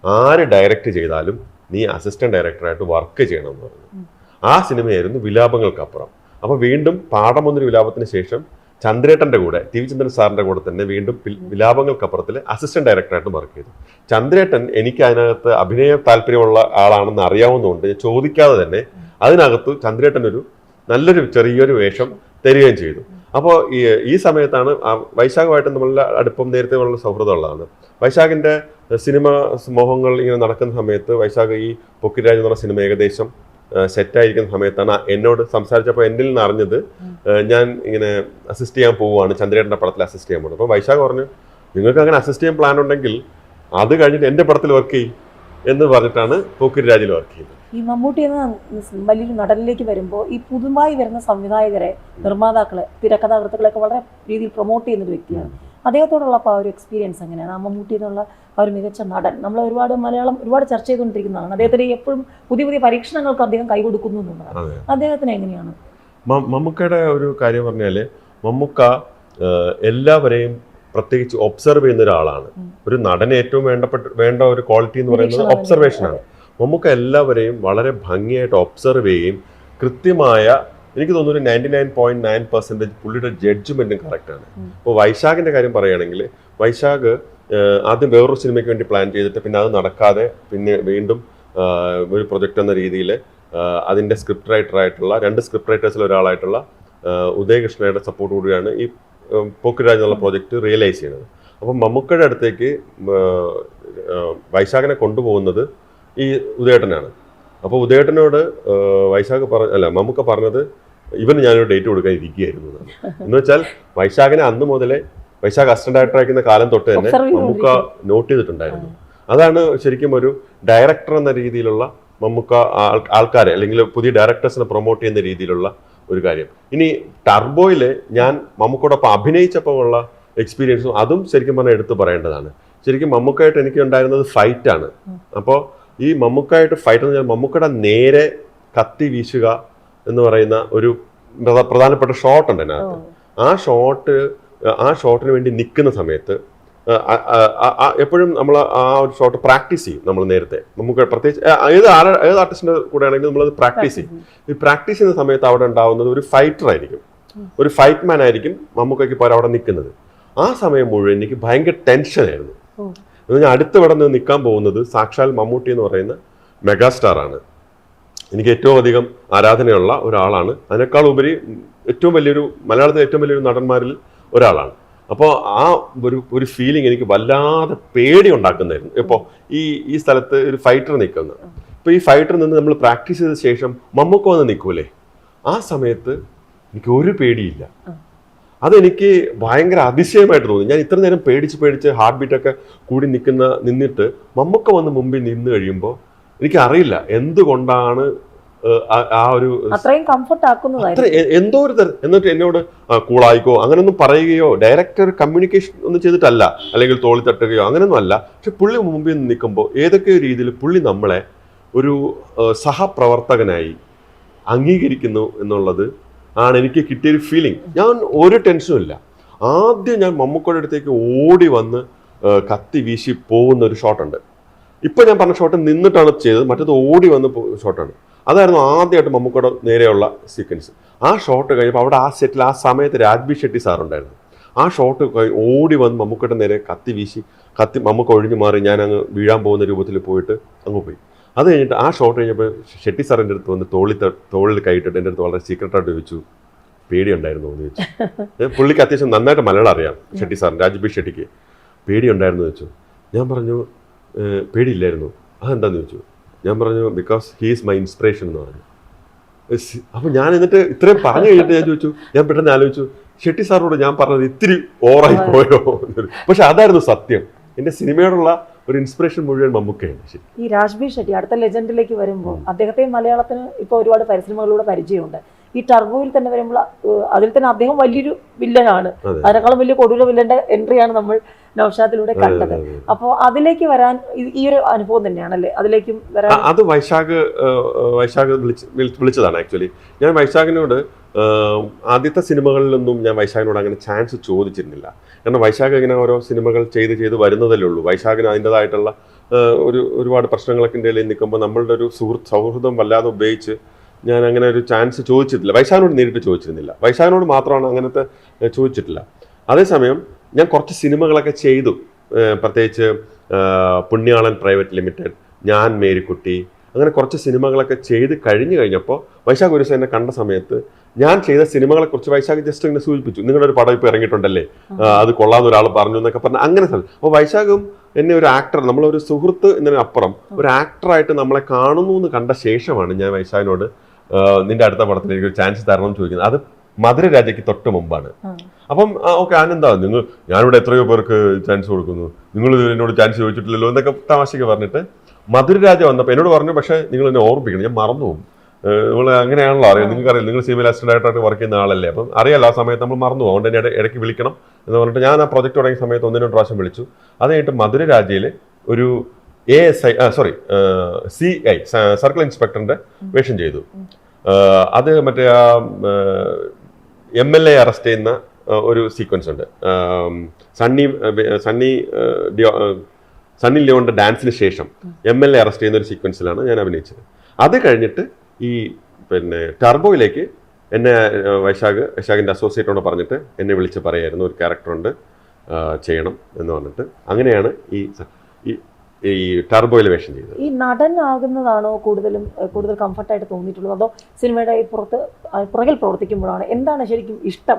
ആര് ഡയറക്റ്റ് ചെയ്താലും നീ അസിസ്റ്റന്റ് ഡയറക്ടറായിട്ട് വർക്ക് ചെയ്യണം എന്ന് പറഞ്ഞു. ആ സിനിമയായിരുന്നു വിലാപങ്ങൾക്കപ്പുറം. അപ്പോൾ വീണ്ടും പാഠമൊന്നൊരു വിലാപത്തിന് ശേഷം ചന്ദ്രേട്ടന്റെ കൂടെ ടി വി ചന്ദ്രൻ സാറിന്റെ കൂടെ തന്നെ വീണ്ടും വിലാപങ്ങൾക്കപ്പുറത്തിൽ അസിസ്റ്റന്റ് ഡയറക്ടറായിട്ട് വർക്ക് ചെയ്തു. ചന്ദ്രേട്ടൻ എനിക്ക് അതിനകത്ത് അഭിനയ താല്പര്യമുള്ള ആളാണെന്ന് അറിയാവുന്നതുകൊണ്ട് ഞാൻ ചോദിക്കാതെ തന്നെ അതിനകത്ത് ചന്ദ്രേട്ടൻ ഒരു നല്ലൊരു ചെറിയൊരു വേഷം തരികയും ചെയ്തു. അപ്പോൾ ഈ ഈ സമയത്താണ് വൈശാഖുമായിട്ട് നമ്മളുടെ അടുപ്പം നേരത്തെ ഉള്ള സൗഹൃദമുള്ളതാണ് വൈശാഖിന്റെ സിനിമ മോഹങ്ങൾ ഇങ്ങനെ നടക്കുന്ന സമയത്ത് വൈശാഖ് ഈ പൊക്കിരാജ് എന്ന് പറഞ്ഞ സിനിമ ഏകദേശം സെറ്റായിരിക്കുന്ന സമയത്താണ്. എന്നോട് സംസാരിച്ചപ്പോൾ എന്നിൽ നിന്ന് അറിഞ്ഞത് ഞാൻ ഇങ്ങനെ അസിസ്റ്റ് ചെയ്യാൻ പോവുകയാണ്. ചന്ദ്രേട്ടന്റെ പടത്തിൽ അസിസ്റ്റ് ചെയ്യാൻ പോകുന്നത് അപ്പോൾ വൈശാഖ് പറഞ്ഞു നിങ്ങൾക്ക് അങ്ങനെ അസിസ്റ്റ് ചെയ്യാൻ പ്ലാൻ ഉണ്ടെങ്കിൽ അത് കഴിഞ്ഞിട്ട് എന്റെ പടത്തിൽ വർക്ക് ചെയ്യും എന്ന് പറഞ്ഞിട്ടാണ് പോക്കിരി രാജിൽ വർക്ക് ചെയ്യുന്നത് ഈ മമ്മൂട്ടി എന്ന വലിയൊരു നടനിലേക്ക് വരുമ്പോൾ ഈ പുതുമായി വരുന്ന സംവിധായകരെ നിർമ്മാതാക്കളെ തിരക്കഥാകൃത്തുക്കളെയൊക്കെ വളരെ രീതിയിൽ പ്രൊമോട്ട് ചെയ്യുന്ന ഒരു വ്യക്തിയാണ്. അദ്ദേഹത്തോടുള്ള അപ്പോൾ ആ ഒരു എക്സ്പീരിയൻസ് എങ്ങനെയാണ്? ആ മമ്മൂട്ടി എന്നുള്ള ആ ഒരു മികച്ച നടൻ. നമ്മൾ ഒരുപാട് മലയാളം ഒരുപാട് ചർച്ച ചെയ്തുകൊണ്ടിരിക്കുന്നതാണ്. അദ്ദേഹത്തിന് എപ്പോഴും പുതിയ പുതിയ പരീക്ഷണങ്ങൾക്ക് അദ്ദേഹം കൈകൊടുക്കുന്നു എന്നുള്ളതാണ്. അതെ. അദ്ദേഹത്തിന് എങ്ങനെയാണ്? മമ്മൂക്കയുടെ ഒരു കാര്യം പറഞ്ഞാൽ മമ്മൂക്ക എല്ലാവരെയും പ്രത്യേകിച്ച് ഒബ്സർവ് ചെയ്യുന്ന ഒരാളാണ്. ഒരു നടൻ ഏറ്റവും വേണ്ടപ്പെട്ട വേണ്ട ഒരു ക്വാളിറ്റി എന്ന് പറയുന്നത് ഒബ്സർവേഷനാണ് മമ്മൂക്ക എല്ലാവരെയും വളരെ ഭംഗിയായിട്ട് ഒബ്സർവ് ചെയ്യുകയും കൃത്യമായ എനിക്ക് തോന്നുന്നു ninety nine point nine percentage പുള്ളിയുടെ ജഡ്ജ്മെന്റും കറക്റ്റ് ആണ്. ഇപ്പോൾ വൈശാഖിന്റെ കാര്യം പറയുകയാണെങ്കിൽ വൈശാഖ് ആദ്യം വേറൊരു സിനിമയ്ക്ക് വേണ്ടി പ്ലാൻ ചെയ്തിട്ട് പിന്നെ അത് നടക്കാതെ പിന്നെ വീണ്ടും ഒരു പ്രൊജക്റ്റ് എന്ന രീതിയിൽ അതിന്റെ സ്ക്രിപ്റ്റ് റൈറ്റർ ആയിട്ടുള്ള രണ്ട് സ്ക്രിപ്റ്റ് റൈറ്റേഴ്സിൽ ഒരാളായിട്ടുള്ള ഉദയകൃഷ്ണയുടെ സപ്പോർട്ട് കൂടിയാണ് ഈ പോക്കിരാജ് എന്നുള്ള പ്രോജക്റ്റ് റിയലൈസ് ചെയ്യുന്നത്. അപ്പം മമ്മൂക്കയുടെ അടുത്തേക്ക് വൈശാഖിനെ കൊണ്ടുപോകുന്നത് ഈ ഉദയേട്ടനാണ്. അപ്പോൾ ഉദയേട്ടനോട് വൈശാഖ് പറഞ്ഞ അല്ല മമ്മൂക്ക പറഞ്ഞത് ഇവന് ഞാനൊരു ഡേറ്റ് കൊടുക്കാൻ ഇരിക്കുകയായിരുന്നു എന്ന്. വെച്ചാൽ വൈശാഖിനെ അന്ന് മുതലേ വൈശാഖ് അസിസ്റ്റന്റ് ഡയറക്ടർ ആയിരിക്കുന്ന കാലം തൊട്ട് തന്നെ മമ്മൂക്ക നോട്ട് ചെയ്തിട്ടുണ്ടായിരുന്നു. അതാണ് ശരിക്കും ഒരു ഡയറക്ടർ എന്ന രീതിയിലുള്ള മമ്മൂക്ക ആൾക്കാരെ അല്ലെങ്കിൽ പുതിയ ഡയറക്ടേഴ്സിനെ പ്രൊമോട്ട് ചെയ്യുന്ന രീതിയിലുള്ള ഒരു കാര്യം. ഇനി ടർബോയിൽ ഞാൻ മമ്മൂക്കോടൊപ്പം അഭിനയിച്ചപ്പോൾ ഉള്ള എക്സ്പീരിയൻസും അതും ശരിക്കും പറഞ്ഞാൽ എടുത്തു പറയേണ്ടതാണ്. ശരിക്കും മമ്മൂക്കായിട്ട് എനിക്ക് ഉണ്ടായിരുന്നത് ഫൈറ്റാണ് ആണ്. അപ്പോൾ ഈ മമ്മൂക്കായിട്ട് ഫൈറ്റ് എന്ന് പറഞ്ഞാൽ മമ്മൂക്കയുടെ നേരെ കത്തി വീശുക എന്ന് പറയുന്ന ഒരു പ്രധാനപ്പെട്ട ഷോട്ട് ഉണ്ട് അതിനകത്ത്. ആ ഷോട്ട് ആ ഷോട്ടിന് വേണ്ടി നിൽക്കുന്ന സമയത്ത് എപ്പോഴും നമ്മൾ ആ ഒരു ഷോട്ട് പ്രാക്ടീസ് ചെയ്യും നമ്മൾ നേരത്തെ. നമുക്ക് പ്രത്യേകിച്ച് ഏത് ആര ഏത് ആർട്ടിസ്റ്റിന്റെ കൂടെ ആണെങ്കിലും നമ്മളത് പ്രാക്ടീസ് ചെയ്യും. ഈ പ്രാക്ടീസ് ചെയ്യുന്ന സമയത്ത് അവിടെ ഉണ്ടാവുന്നത് ഒരു ഫൈറ്റർ ആയിരിക്കും. ഒരു ഫൈറ്റ് മാൻ ആയിരിക്കും മമ്മൂക്കയ്ക്ക് പോലെ അവിടെ നിൽക്കുന്നത്. ആ സമയം മുഴുവൻ എനിക്ക് ഭയങ്കര ടെൻഷനായിരുന്നു എന്ന് പറഞ്ഞാൽ അടുത്ത ഇവിടെ നിന്ന് നിൽക്കാൻ പോകുന്നത് സാക്ഷാൽ മമ്മൂട്ടി എന്ന് പറയുന്ന മെഗാസ്റ്റാർ ആണ് എനിക്ക് ഏറ്റവും അധികം ആരാധനയുള്ള ഒരാളാണ്. അതിനേക്കാൾ ഉപരി ഏറ്റവും വലിയൊരു മലയാളത്തിലെ ഏറ്റവും വലിയൊരു നടന്മാരിൽ ഒരാളാണ്. അപ്പോൾ ആ ഒരു ഒരു ഫീലിംഗ് എനിക്ക് വല്ലാതെ പേടി ഉണ്ടാക്കുന്നതായിരുന്നു. ഇപ്പോൾ ഈ ഈ സ്ഥലത്ത് ഒരു ഫൈറ്റർ നിൽക്കുന്നു. ഇപ്പോൾ ഈ ഫൈറ്റർ നിന്ന് നമ്മൾ പ്രാക്ടീസ് ചെയ്ത ശേഷം മമ്മൂക്ക വന്ന് നിൽക്കൂലേ? ആ സമയത്ത് എനിക്ക് ഒരു പേടിയില്ല. അതെനിക്ക് ഭയങ്കര അതിശയമായിട്ട് തോന്നി. ഞാൻ ഇത്ര നേരം പേടിച്ച് പേടിച്ച് ഹാർട്ട് ബീറ്റൊക്കെ കൂടി നിൽക്കുന്ന നിന്നിട്ട് മമ്മൊക്കെ വന്ന് മുമ്പിൽ നിന്ന് കഴിയുമ്പോൾ എനിക്ക് അറിയില്ല എന്തുകൊണ്ടാണ് ആ- ഒരു അത്രയും കംഫർട്ട് ആക്കുന്നതായിരുന്നു എന്തോ ഒരു തരം എന്നിട്ട് എന്നോട് കൂളായിക്കോ അങ്ങനെയൊന്നും പറയുകയോ ഡയറക്റ്റ് ഒരു കമ്മ്യൂണിക്കേഷൻ ഒന്നും ചെയ്തിട്ടല്ല. അല്ലെങ്കിൽ തോളി തട്ടുകയോ അങ്ങനെയൊന്നും അല്ല. പക്ഷെ പുള്ളി മുമ്പിൽ നിന്ന് നിൽക്കുമ്പോൾ ഏതൊക്കെ രീതിയിൽ പുള്ളി നമ്മളെ ഒരു സഹപ്രവർത്തകനായി അംഗീകരിക്കുന്നു എന്നുള്ളത് ആണ് എനിക്ക് കിട്ടിയൊരു ഫീലിംഗ് ഞാൻ ഒരു ടെൻഷനും ഇല്ല. ആദ്യം ഞാൻ മമ്മൂക്കയുടെ അടുത്തേക്ക് ഓടി വന്ന് കത്തി വീശി പോകുന്ന ഒരു ഷോട്ടുണ്ട് ഇപ്പം ഞാൻ പറഞ്ഞ ഷോട്ട് നിന്നിട്ടാണ് ചെയ്തത്. മറ്റത് ഓടി വന്ന് ഷോട്ടാണ് അതായിരുന്നു ആദ്യമായിട്ട് മമ്മൂക്കയുടെ നേരെയുള്ള സീക്വൻസ് ആ ഷോട്ട് കഴിഞ്ഞപ്പോൾ അവിടെ ആ സെറ്റിൽ ആ സമയത്ത് രാജ്ബി ഷെട്ടി സാറുണ്ടായിരുന്നു ആ ഷോട്ട് ഓടി വന്ന് മമ്മൂക്കയുടെ നേരെ കത്തി വീശി കത്തി മമ്മൂക്ക ഒഴിഞ്ഞു മാറി ഞാൻ അങ്ങ് വീഴാൻ പോകുന്ന രൂപത്തിൽ പോയിട്ട് അങ്ങ് പോയി. അത് കഴിഞ്ഞിട്ട് ആ ഷോട്ട് കഴിഞ്ഞപ്പോൾ ഷെട്ടി സാർ എന്റെ അടുത്ത് വന്ന് തോളി തോളിൽ കൈയിട്ടിട്ട് എന്റെ അടുത്ത് വളരെ സീക്രട്ടായിട്ട് ചോദിച്ചു പേടിയുണ്ടായിരുന്നു? എന്ന് ചോദിച്ചു. പുള്ളിക്ക് അത്യാവശ്യം നന്നായിട്ട് മലയാളം അറിയാം ഷെട്ടി സാറിന് രാജ്ബി ഷെട്ടിക്ക്. പേടിയുണ്ടായിരുന്നു? ചോദിച്ചു. ഞാൻ പറഞ്ഞു "ഏ, പേടിയില്ലായിരുന്നു. അതെന്താന്ന്? ചോദിച്ചു. ഞാൻ പറഞ്ഞു ബിക്കോസ് ഹീസ് മൈ ഇൻസ്പിറേഷൻ എന്ന് പറഞ്ഞു. അപ്പം ഞാൻ എന്നിട്ട് ഇത്രയും പറഞ്ഞു കഴിഞ്ഞിട്ട് ഞാൻ ചോദിച്ചു ഞാൻ പെട്ടെന്ന് ആലോചിച്ചു ഷെട്ടി സാറിനോട് ഞാൻ പറഞ്ഞത് ഇത്തിരി ഓറായി പോയോ? പക്ഷെ അതായിരുന്നു സത്യം. എന്റെ സിനിമയോടുള്ള ഒരു ഇൻസ്പിറേഷൻ മുഴുവൻ മമ്മൂക്കയാണ്. ഈ രാജ്ബി ഷെട്ടി അടുത്ത ലെജൻഡിലേക്ക് വരുമ്പോൾ അദ്ദേഹത്തെ മലയാളത്തിന് ഇപ്പോൾ ഒരുപാട് പരിശ്രമങ്ങളിലൂടെ പരിചയമുണ്ട്. ഈ ടർബോയിൽ തന്നെ വരുമ്പോൾ അതിൽ തന്നെ അദ്ദേഹം വലിയൊരു വില്ലനാണ്. അതെ. അതിനേക്കാളും വലിയ കൊടൂര വില്ലന്റെ എൻട്രിയാണ് നമ്മൾ നൗഷാദിലൂടെ കണ്ടത്. അപ്പോൾ അതിലേക്ക് വരാൻ ഈ- ഒരു അനുഭവം തന്നെയാണല്ലേ? അതിലേക്കും വരാൻ അത് വൈശാഖ് വൈശാഖ് വിളിച്ചതാണ് ആക്ച്വലി. ഞാൻ വൈശാഖിനോട് ആദ്യത്തെ സിനിമകളിലൊന്നും ഞാൻ വൈശാഖിനോട് അങ്ങനെ ചാൻസ് ചോദിച്ചിരുന്നില്ല. കാരണം വൈശാഖ് ഇങ്ങനെ ഓരോ സിനിമകൾ ചെയ്ത് ചെയ്ത് വരുന്നതല്ലേ ഉള്ളൂ. വൈശാഖിന് അതിന്റെതായിട്ടുള്ള ഒരു ഒരുപാട് പ്രശ്നങ്ങളൊക്കെ ഇടയിൽ നിൽക്കുമ്പോൾ നമ്മളുടെ ഒരു സുഹൃത്ത് സൗഹൃദം വല്ലാതെ ഉപയോഗിച്ച് ഞാൻ അങ്ങനെ ഒരു ചാൻസ് ചോദിച്ചിട്ടില്ല. വൈശാഖിനോട് നേരിട്ട് ചോദിച്ചിരുന്നില്ല. വൈശാഖിനോട് മാത്രമാണ് അങ്ങനത്തെ ചോദിച്ചിട്ടില്ല. അതേസമയം ഞാൻ കുറച്ച് സിനിമകളൊക്കെ ചെയ്തു. പ്രത്യേകിച്ച് പുണ്യാളൻ പ്രൈവറ്റ് ലിമിറ്റഡ് ഞാൻ മേരിക്കുട്ടി അങ്ങനെ കുറച്ച് സിനിമകളൊക്കെ ചെയ്ത് കഴിഞ്ഞു കഴിഞ്ഞപ്പോൾ വൈശാഖ് ഒരു എന്നെ കണ്ട സമയത്ത് ഞാൻ ചെയ്ത സിനിമകളെ കുറിച്ച് വൈശാഖ് ജസ്റ്റ് ഇങ്ങനെ സൂചിപ്പിച്ചു. നിങ്ങളുടെ ഒരു പടം ഇപ്പോൾ ഇറങ്ങിയിട്ടുണ്ടല്ലേ? അത് കൊള്ളാന്ന് ഒരാൾ പറഞ്ഞു എന്നൊക്കെ പറഞ്ഞ അങ്ങനെ അപ്പോൾ വൈശാഖും എന്നെ ഒരു ആക്ടർ നമ്മളൊരു സുഹൃത്ത് എന്നതിനപ്പുറം ഒരു ആക്ടറായിട്ട് നമ്മളെ കാണുന്നു എന്ന് കണ്ട ശേഷമാണ് ഞാൻ വൈശാഖിനോട് നിന്റെ അടുത്ത പടത്തിൽ എനിക്ക് ഒരു ചാൻസ് തരണം ചോദിക്കുന്നത്. അത് മധുരരാജയ്ക്ക് തൊട്ട് മുമ്പാണ്. അപ്പം ഓക്കെ ആനന്ദാ നിങ്ങൾ ഞാനിവിടെ എത്രയോ പേർക്ക് ചാൻസ് കൊടുക്കുന്നു. നിങ്ങൾ എന്നോട് ചാൻസ് ചോദിച്ചിട്ടില്ലല്ലോ എന്നൊക്കെ തമാശയ്ക്ക് പറഞ്ഞിട്ട് മധുരരാജ വന്നപ്പോൾ എന്നോട് പറഞ്ഞു പക്ഷേ നിങ്ങൾ എന്നെ ഓർമ്മിപ്പിക്കണം. ഞാൻ മറന്നു പോകും നമ്മൾ അങ്ങനെയാണല്ലോ അറിയാം നിങ്ങൾക്ക് അറിയാം നിങ്ങൾ സിവിൽ അസിസ്റ്റന്റ് ആയിട്ടായിട്ട് വർക്ക് ചെയ്യുന്ന ആളല്ലേ. അപ്പം അറിയാലോ ആ സമയത്ത് നമ്മൾ മറന്നു അതുകൊണ്ട് തന്നെ ഇടയ്ക്ക് വിളിക്കണം എന്ന് പറഞ്ഞിട്ട് ഞാൻ ആ പ്രൊജക്ട് തുടങ്ങിയ സമയത്ത് ഒന്നിനും പ്രാവശ്യം വിളിച്ചു. അത് കഴിഞ്ഞിട്ട് മധുരരാജയിൽ ഒരു A S I sorry C I circle ഇൻസ്പെക്ടറിന്റെ വേഷം ചെയ്തു. അത് മറ്റേ ആ എം എൽ എ അറസ്റ്റ് ചെയ്യുന്ന ഒരു സീക്വൻസ് ഉണ്ട്. സണ്ണി സണ്ണി സണ്ണി ലിയോണിന്റെ ഡാൻസിന് ശേഷം എം എൽ എ അറസ്റ്റ് ചെയ്യുന്ന ഒരു സീക്വൻസിലാണ് ഞാൻ അഭിനയിച്ചത്. അത് കഴിഞ്ഞിട്ട് ഈ പിന്നെ ടർബോയിലേക്ക് എന്നെ വൈശാഖ് വൈശാഖ് വൈശാഖിന്റെ അസോസിയേറ്റോട് പറഞ്ഞിട്ട് എന്നെ വിളിച്ച് പറയായിരുന്നു. ഒരു ക്യാരക്ടറുണ്ട് ചെയ്യണം എന്ന് പറഞ്ഞിട്ട്. അങ്ങനെയാണ് ഈ ഈ- ടർബോയിൽ വേഷം ചെയ്തത്. ഈ നടൻ ആകുന്നതാണോ കൂടുതലും കൂടുതൽ കംഫർട്ടായിട്ട് തോന്നിയിട്ടുള്ളത്? അതോ സിനിമയുടെ ഈ പുറത്ത് പുറകിൽ പ്രവർത്തിക്കുമ്പോഴാണ്? എന്താണ് ശരിക്കും ഇഷ്ടം?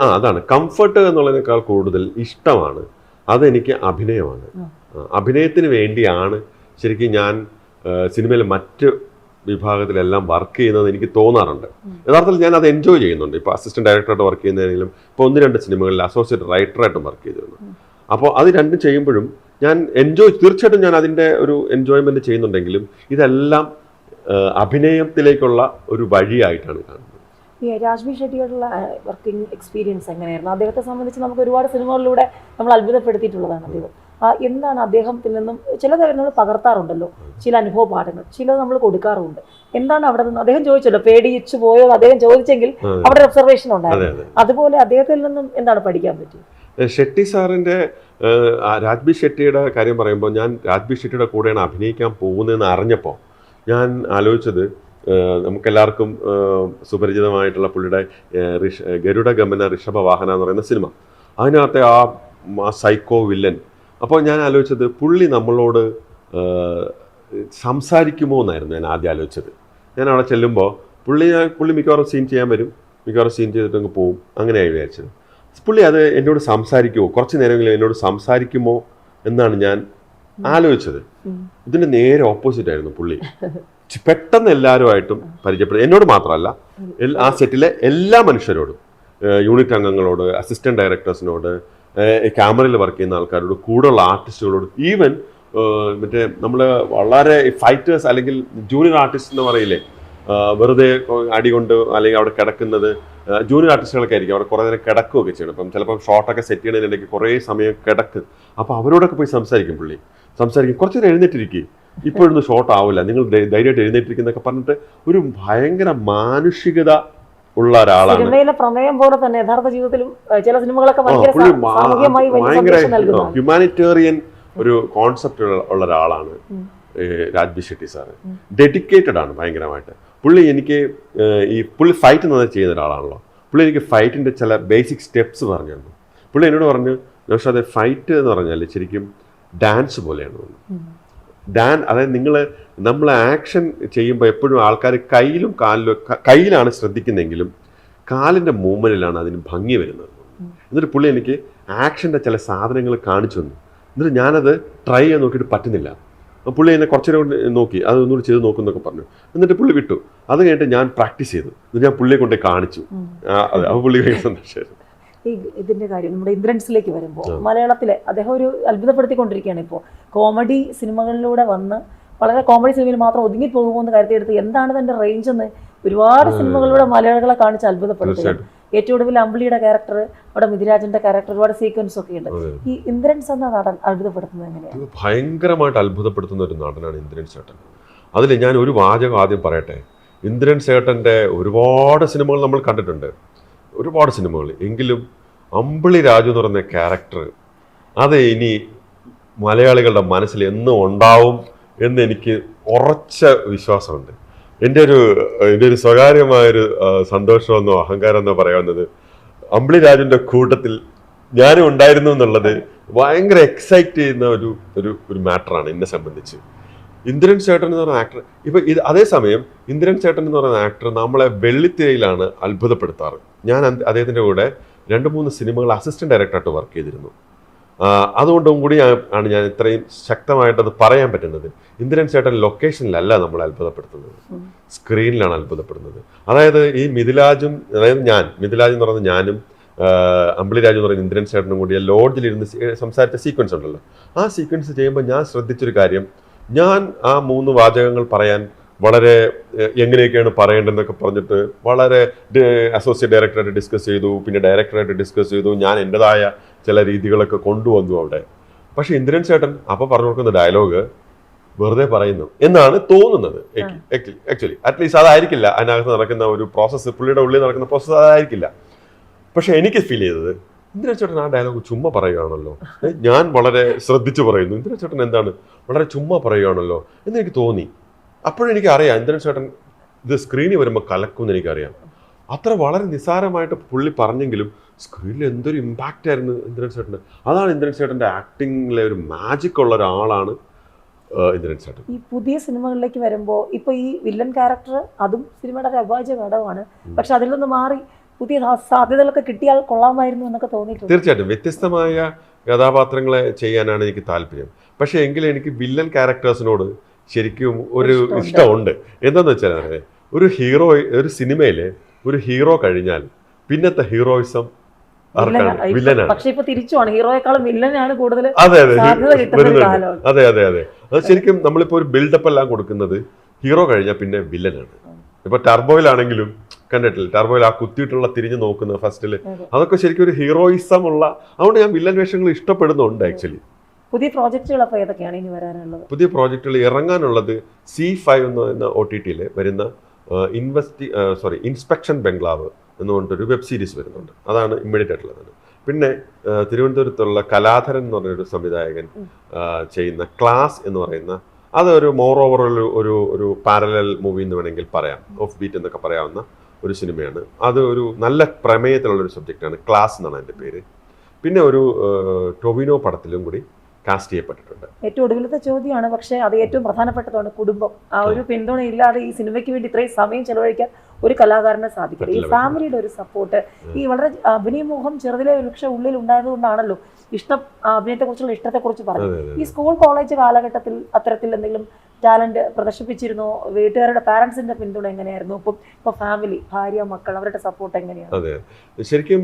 ആ അതാണ്. കംഫർട്ട് എന്നുള്ളതിനേക്കാൾ കൂടുതൽ ഇഷ്ടമാണ്. അതെനിക്ക് അഭിനയമാണ്. അഭിനയത്തിന് വേണ്ടിയാണ് ശരിക്കും ഞാൻ സിനിമയിൽ മറ്റ് വിഭാഗത്തിലെല്ലാം വർക്ക് ചെയ്യുന്നത് എനിക്ക് തോന്നാറുണ്ട്. യഥാർത്ഥത്തിൽ ഞാൻ അത് എൻജോയ് ചെയ്യുന്നുണ്ട്. ഇപ്പോൾ അസിസ്റ്റന്റ് ഡയറക്ടറായിട്ട് വർക്ക് ചെയ്യുന്നതിലും ഇപ്പോൾ ഒന്ന് രണ്ട് സിനിമകളിൽ അസോസിയേറ്റ് റൈറ്ററായിട്ടും വർക്ക് ചെയ്തിരുന്നു. അപ്പോൾ അത് രണ്ടും ചെയ്യുമ്പോഴും ഞാൻ എൻജോയ് തീർച്ചയായിട്ടും ഞാൻ അതിന്റെ ഒരു എൻജോയ്മെന്റ് ചെയ്യുന്നുണ്ടെങ്കിലും ഇതെല്ലാം അഭിനയത്തിലേക്കുള്ള ഒരു വഴിയായിട്ടാണ് കാണുന്നത്. ഈ രാജ്ബി ഷെട്ടിയോടുള്ള വർക്കിംഗ് എക്സ്പീരിയൻസ് എങ്ങനെയായിരുന്നു? അദ്ദേഹത്തെ സംബന്ധിച്ച് നമുക്ക് ഒരുപാട് സിനിമകളിലൂടെ നമ്മൾ അത്ഭുതപ്പെടുത്തിയിട്ടുള്ളതാണ് അദ്ദേഹം. എന്താണ് അദ്ദേഹത്തിൽ നിന്നും ചിലത് നമ്മൾ പകർത്താറുണ്ടല്ലോ. ചില അനുഭവ പാഠങ്ങൾ ചിലത് നമ്മൾ കൊടുക്കാറുണ്ട് എന്താണ് അവിടെ നിന്ന് അദ്ദേഹം ചോദിച്ചല്ലോ പേടിച്ചു പോയോ? അദ്ദേഹം ചോദിച്ചെങ്കിൽ അവിടെ ഒബ്സർവേഷൻ ഉണ്ടായിരുന്നു. അതെ അതുപോലെ അദ്ദേഹത്തിൽ നിന്നും എന്താണ് പഠിക്കാൻ പറ്റിയത്? ഷെട്ടി സാറിന്റെ രാജ്ബി ഷെട്ടിയുടെ കാര്യം പറയുമ്പോൾ ഞാൻ രാജ്ബി ഷെട്ടിയുടെ കൂടെയാണ് അഭിനയിക്കാൻ പോകുന്നതെന്ന് അറിഞ്ഞപ്പോൾ ഞാൻ ആലോചിച്ചത് നമുക്കെല്ലാവർക്കും സുപരിചിതമായിട്ടുള്ള പുള്ളിയുടെ ഋഷ ഗരുഡ ഗമന ഋഷഭ വാഹന എന്ന് പറയുന്ന സിനിമ. അതിനകത്തെ ആ സൈക്കോ വില്ലൻ അപ്പോൾ ഞാൻ ആലോചിച്ചത് പുള്ളി നമ്മളോട് സംസാരിക്കുമോ എന്നായിരുന്നു ഞാൻ ആദ്യം ആലോചിച്ചത്. ഞാൻ അവിടെ ചെല്ലുമ്പോൾ പുള്ളി പുള്ളി മിക്കവാറും സീൻ ചെയ്യാൻ വരും. മിക്കവാറും സീൻ ചെയ്തിട്ട് അങ്ങ് പോവും. അങ്ങനെയായി വിചാരിച്ചത്. പുള്ളി അത് എന്നോട് സംസാരിക്കുമോ? കുറച്ച് നേരമെങ്കിലും എന്നോട് സംസാരിക്കുമോ എന്നാണ് ഞാൻ ആലോചിച്ചത്. ഇതിന്റെ നേരെ ഓപ്പോസിറ്റ് ആയിരുന്നു പുള്ളി. പെട്ടെന്ന് എല്ലാവരുമായിട്ടും പരിചയപ്പെടുന്നത് എന്നോട് മാത്രമല്ല ആ സെറ്റിലെ എല്ലാ മനുഷ്യരോടും യൂണിറ്റ് അംഗങ്ങളോട് അസിസ്റ്റന്റ് ഡയറക്ടേഴ്സിനോട് ക്യാമറയിൽ വർക്ക് ചെയ്യുന്ന ആൾക്കാരോട് കൂടെയുള്ള ആർട്ടിസ്റ്റുകളോട് ഈവൻ മറ്റേ നമ്മൾ വളരെ ഫൈറ്റേഴ്സ് അല്ലെങ്കിൽ ജൂനിയർ ആർട്ടിസ്റ്റ് എന്ന് പറയില്ലേ വെറുതെ അടി കൊണ്ട് അല്ലെങ്കിൽ അവിടെ കിടക്കുന്നത് ജൂനിയർ ആർട്ടിസ്റ്റുകളൊക്കെ ആയിരിക്കും. അവിടെ കുറേ നേരം കിടക്കുകയൊക്കെ ചെയ്യണം. അപ്പം ചിലപ്പം ഷോട്ടൊക്കെ സെറ്റ് ചെയ്യുന്നതിനിടയ്ക്ക് കുറേ സമയം കിടക്ക്. അപ്പോൾ അവരോടൊക്കെ പോയി സംസാരിക്കും പുള്ളി. സംസാരിക്കും. കുറച്ച് നേരം എഴുന്നേറ്റിരിക്കും. ഇപ്പോഴൊന്നും ഷോർട്ട് ആവില്ല. നിങ്ങൾ ധൈര്യമായിട്ട് എഴുന്നേറ്റിരിക്കുന്നൊക്കെ പറഞ്ഞിട്ട് ഒരു ഭയങ്കര മാനുഷികത ഉള്ള ഒരാളാണ്. സിനിമയിലെ പ്രമേയം പോലെ തന്നെ യഥാർത്ഥ ജീവിതത്തിലും ചില സിനിമകളൊക്കെ ഭയങ്കര ഹ്യൂമാനിറ്റേറിയൻ ഒരു കോൺസെപ്റ്റ് ഉള്ള ഒരാളാണ് രാജ്ബി ഷെട്ടി സാറ്. ഡെഡിക്കേറ്റഡ് ആണ് ഭയങ്കരമായിട്ട്. പുള്ളി എനിക്ക് ഈ പുള്ളി ഫൈറ്റ് നന്നായി ചെയ്യുന്ന ഒരാളാണല്ലോ. പുള്ളി എനിക്ക് ഫൈറ്റിന്റെ ചില ബേസിക് സ്റ്റെപ്സ് പറഞ്ഞു തന്നു പുള്ളി എന്നോട് പറഞ്ഞു പക്ഷേ ഫൈറ്റ് എന്ന് പറഞ്ഞാൽ ശരിക്കും ഡാൻസ് പോലെയാണ് എന്ന്." ഡാൻ അതായത് നിങ്ങൾ നമ്മൾ ആക്ഷൻ ചെയ്യുമ്പോൾ എപ്പോഴും ആൾക്കാർ കയ്യിലും കാലിലും കയ്യിലാണ് ശ്രദ്ധിക്കുന്നതെങ്കിലും കാലിന്റെ മൂവ്മെന്റിലാണ് അതിന് ഭംഗി വരുന്നത്. എന്നിട്ട് പുള്ളി എനിക്ക് ആക്ഷന്റെ ചില സാധനങ്ങൾ കാണിച്ചു തന്നു. എന്നിട്ട് ഞാനത് ട്രൈ ചെയ്യാൻ നോക്കിയിട്ട് പറ്റുന്നില്ല. പുള്ളി എന്നെ കൊണ്ട് നോക്കി. അത് ഒന്നുകൂടി ചെയ്ത് നോക്കുന്നൊക്കെ പറഞ്ഞു. എന്നിട്ട് പുള്ളി വിട്ടു. അത് കഴിഞ്ഞിട്ട് ഞാൻ പ്രാക്ടീസ് ചെയ്തു. എന്നിട്ട് ഞാൻ പുള്ളിയെ കൊണ്ട് കാണിച്ചു. അതെ അപ്പോൾ പുള്ളി ഭയങ്കര സന്തോഷമായിരുന്നു ഈ ഇതിന്റെ കാര്യം നമ്മുടെ ഇന്ദ്രൻസിലേക്ക് വരുമ്പോൾ മലയാളത്തിലെ അദ്ദേഹം ഒരു അത്ഭുതപ്പെടുത്തിക്കൊണ്ടിരിക്കുകയാണ് ഇപ്പോൾ. കോമഡി സിനിമകളിലൂടെ വന്ന് വളരെ കോമഡി സിനിമയിൽ മാത്രം ഒതുങ്ങി പോകുമെന്ന് കരുതിയെടുത്ത് എന്താണ് തന്റെ റേഞ്ച് എന്ന് ഒരുപാട് സിനിമകളിലൂടെ മലയാളികളെ കാണിച്ച് അത്ഭുതപ്പെടുത്തുകയാണ് ഏറ്റവും ഒടുവിൽ അമ്പിളിയുടെ ക്യാരക്ടർ അവിടെ മിഥിരാജിന്റെ ക്യാരക്ടർ ഒരുപാട് സീക്വൻസ് ഒക്കെ ഉണ്ട്. ഈ ഇന്ദ്രൻസ് എന്ന നടൻ അത്ഭുതപ്പെടുത്തുന്നത് എങ്ങനെയാണ്? ഭയങ്കരമായിട്ട് അത്ഭുതപ്പെടുത്തുന്ന ഒരു നടനാണ് ഇന്ദ്രൻ ചേട്ടൻ. അതിൽ ഞാൻ ഒരു വാചകം ആദ്യം പറയട്ടെ. ഇന്ദ്രൻ സേട്ടന്റെ ഒരുപാട് സിനിമകൾ നമ്മൾ കണ്ടിട്ടുണ്ട്. ഒരുപാട് സിനിമകൾ എങ്കിലും അമ്പിളി രാജു എന്ന് പറയുന്ന ക്യാരക്ടർ അത് ഇനി മലയാളികളുടെ മനസ്സിൽ എന്നും ഉണ്ടാവും. എന്ന് എനിക്ക് ഉറച്ച വിശ്വാസമുണ്ട്. എന്റെ ഒരു എന്റെ ഒരു സ്വകാര്യമായൊരു സന്തോഷമെന്നോ അഹങ്കാരമെന്നോ പറയാവുന്നത് അമ്പിളി രാജുവിന്റെ കൂട്ടത്തിൽ ഞാനും ഉണ്ടായിരുന്നു എന്നുള്ളത് ഭയങ്കര എക്സൈറ്റ് ചെയ്യുന്ന ഒരു ഒരു ഒരു മാറ്ററാണ് എന്നെ സംബന്ധിച്ച്. ഇന്ദ്രൻ ചേട്ടൻ എന്ന് പറയുന്ന ആക്ടർ ഇപ്പൊ ഇത് അതേസമയം ഇന്ദ്രൻ ചേട്ടൻ എന്ന് പറയുന്ന ആക്ടർ നമ്മളെ വെള്ളിത്തിരയിലാണ് അത്ഭുതപ്പെടുത്താറ്. ഞാൻ അദ്ദേഹത്തിന്റെ കൂടെ രണ്ട് മൂന്ന് സിനിമകൾ അസിസ്റ്റന്റ് ഡയറക്ടറായിട്ട് വർക്ക് ചെയ്തിരുന്നു. അതുകൊണ്ടും കൂടി ആണ് ഞാൻ ഇത്രയും ശക്തമായിട്ടത് പറയാൻ പറ്റുന്നത്. ഇന്ദ്രൻ ചേട്ടൻ ലൊക്കേഷനിലല്ല നമ്മൾ അത്ഭുതപ്പെടുത്തുന്നത്. സ്ക്രീനിലാണ് അത്ഭുതപ്പെടുന്നത് അതായത് ഈ മിഥിലാജും അതായത് ഞാൻ മിഥിലാജ് എന്ന് പറയുന്ന ഞാനും അമ്പിളി അമ്പിളിരാജ് എന്ന് പറയുന്ന ഇന്ദ്രൻ ചേട്ടനും കൂടി ലോഡ്ജിലിരുന്ന് സംസാരിച്ച സീക്വൻസ് ഉണ്ടല്ലോ. ആ സീക്വൻസ് ചെയ്യുമ്പോൾ ഞാൻ ശ്രദ്ധിച്ചൊരു കാര്യം. ഞാൻ ആ മൂന്ന് വാചകങ്ങൾ പറയാൻ വളരെ എങ്ങനെയൊക്കെയാണ് പറയേണ്ടതെന്നൊക്കെ പറഞ്ഞിട്ട് വളരെ അസോസിയേറ്റ് ഡയറക്ടറായിട്ട് ഡിസ്കസ് ചെയ്തു പിന്നെ ഡയറക്ടറായിട്ട് ഡിസ്കസ് ചെയ്തു ഞാൻ എന്റെതായ ചില രീതികളൊക്കെ കൊണ്ടുവന്നു അവിടെ. പക്ഷെ ഇന്ദ്രൻ ചേട്ടൻ അപ്പോൾ പറഞ്ഞു കൊടുക്കുന്ന ഡയലോഗ് വെറുതെ പറയുന്നു. എന്നാണ് തോന്നുന്നത്. ആക്ച്വലി അറ്റ്ലീസ്റ്റ് അതായിരിക്കില്ല. അതിനകത്ത് നടക്കുന്ന ഒരു പ്രോസസ്സ് പുള്ളിയുടെ ഉള്ളിൽ നടക്കുന്ന പ്രോസസ്സ് അതായിരിക്കില്ല. പക്ഷെ എനിക്ക് ഫീൽ ചെയ്തത് ഇന്ദ്രചേട്ടൻ ആ ഡയലോഗ് ചുമ്മാ പറയുകയാണല്ലോ. ഞാൻ വളരെ ശ്രദ്ധിച്ചു പറയുന്നു. ഇന്ദ്രചേട്ടൻ എന്താണ്? വളരെ ചുമ്മാ പറയുകയാണല്ലോ എന്ന് എനിക്ക് തോന്നി. അപ്പോഴെനിക്ക് അറിയാം ഇന്ദ്രൻ ചേട്ടൻ ഇത് സ്ക്രീനിൽ വരുമ്പോൾ കലക്കുമെന്ന് എനിക്കറിയാം. അത്ര വളരെ നിസ്സാരമായിട്ട് പുള്ളി പറഞ്ഞെങ്കിലും സ്ക്രീനിൽ എന്തൊരു ഇമ്പാക്റ്റ് ആയിരുന്നു ഇന്ദ്രൻ ചേട്ടന്റെ അതാണ് ഇന്ദ്രൻ ചേട്ടന്റെ ആക്ടിങ്ങിലെ ഒരു മാജിക് ഉള്ള ഒരാളാണ് ഇന്ദ്രൻ ചേട്ടൻ. ഈ പുതിയ സിനിമകളിലേക്ക് വരുമ്പോൾ ഇപ്പൊ ഈ വില്ലൻ ക്യാരക്ടർ അതും സിനിമയുടെ ഒരു അഭാജ്യ ഘടകമാണ്. പക്ഷെ അതിൽ നിന്ന് മാറി പുതിയ സാധ്യതകളൊക്കെ കിട്ടിയാൽ കൊള്ളാമായിരുന്നു എന്നൊക്കെ തോന്നിയിട്ടുണ്ട്. തീർച്ചയായിട്ടും. വ്യത്യസ്തമായ കഥാപാത്രങ്ങളെ ചെയ്യാനാണ് എനിക്ക് താല്പര്യം. പക്ഷേ എങ്കിലും എനിക്ക് വില്ലൻ ക്യാരക്ടേഴ്സിനോട് ശരിക്കും ഒരു ഇഷ്ടമുണ്ട്. എന്താണെന്ന് എന്താന്ന് വെച്ചാൽ ഒരു ഹീറോ ഒരു സിനിമയിൽ ഒരു ഹീറോ കഴിഞ്ഞാൽ പിന്നത്തെ ഹീറോയിസം പക്ഷെ ഇപ്പൊ തിരിച്ചുമാണ് ഹീറോയെക്കാളും വില്ലനാണ് കൂടുതൽ അതെ അതെ അതെ അതെ അതെ. അത് ശരിക്കും നമ്മളിപ്പോ ഒരു ബിൽഡപ്പ് എല്ലാം കൊടുക്കുന്നത് ഹീറോ കഴിഞ്ഞാൽ പിന്നെ വില്ലനാണ്. ഇപ്പൊ ടർബോയിലാണെങ്കിലും കണ്ടിട്ടില്ല ടർബോയിൽ ആ കുത്തിയിട്ടുള്ള തിരിഞ്ഞു നോക്കുന്ന ഫസ്റ്റിൽ അതെ. അതൊക്കെ ശരിക്കും ഒരു ഹീറോയിസം ഉള്ള അതുകൊണ്ട് ഞാൻ വില്ലൻ വേഷങ്ങൾ ഇഷ്ടപ്പെടുന്നുണ്ട് ആക്ച്വലി പുതിയ പ്രോജക്റ്റുകൾ അപ്പോൾ ഏതൊക്കെയാണ് ഇനി വരാനുള്ളത്? പുതിയ പ്രോജക്റ്റുകൾ ഇറങ്ങാനുള്ളത് സി ഫൈവ് എന്ന് പറയുന്ന ഒ ടി ടിയിൽ വരുന്ന ഇൻവെസ്റ്റി സോറി ഇൻസ്പെക്ഷൻ ബംഗ്ലാവ് എന്ന് പറഞ്ഞിട്ടൊരു വെബ് സീരീസ് വരുന്നുണ്ട്. അതാണ് ഇമ്മീഡിയറ്റ് ആയിട്ടുള്ളത് പിന്നെ തിരുവനന്തപുരത്തുള്ള കലാധരൻ എന്ന് പറഞ്ഞൊരു സംവിധായകൻ ചെയ്യുന്ന ക്ലാസ് എന്ന് പറയുന്ന അതൊരു മോർ ഓവർ ഒരു ഒരു ഒരു പാരലൽ മൂവി എന്ന് വേണമെങ്കിൽ പറയാം. ഓഫ് ബീറ്റ് എന്നൊക്കെ പറയാവുന്ന ഒരു സിനിമയാണ്. അത് ഒരു നല്ല പ്രമേയത്തിലുള്ള ഒരു സബ്ജക്റ്റാണ് ക്ലാസ് എന്നാണ് എന്റെ പേര്. പിന്നെ ഒരു ടൊവിനോ പടത്തിലും കൂടി കാസ്റ്റ് ചെയ്യപ്പെട്ടിട്ടുണ്ട്. ഏറ്റവും ഒടുവിലത്തെ ചോദ്യമാണ് പക്ഷേ അത് ഏറ്റവും പ്രധാനപ്പെട്ടതാണ് കുടുംബം. ആ ഒരു പിന്തുണ ഇല്ലാതെ ഈ സിനിമയ്ക്ക് വേണ്ടി ഇത്രയും സമയം ചെലവഴിക്കാൻ ഒരു കലാകാരനെ സാധിക്കില്ല. ഈ ഫാമിലിയുടെ ഒരു സപ്പോർട്ട് ഈ വളരെ അഭിനയമോഹം ചെറുതിലെ പക്ഷേ ഉള്ളിൽ ഉണ്ടായതുകൊണ്ടാണല്ലോ ഇഷ്ടം അഭിനയത്തെക്കുറിച്ചുള്ള ഇഷ്ടത്തെക്കുറിച്ച് പറഞ്ഞു ഈ സ്കൂൾ കോളേജ് കാലഘട്ടത്തിൽ അത്തരത്തിൽ എന്തെങ്കിലും ടാലന്റ് പ്രദർശിപ്പിച്ചിരുന്നോ? വീട്ടുകാരുടെ പാരന്റ്സിന്റെ പിന്തുണ എങ്ങനെയായിരുന്നു? ഇപ്പം ഇപ്പൊ ഫാമിലി ഭാര്യ മക്കൾ അവരുടെ സപ്പോർട്ട് എങ്ങനെയാണ്? അതെ ശരിക്കും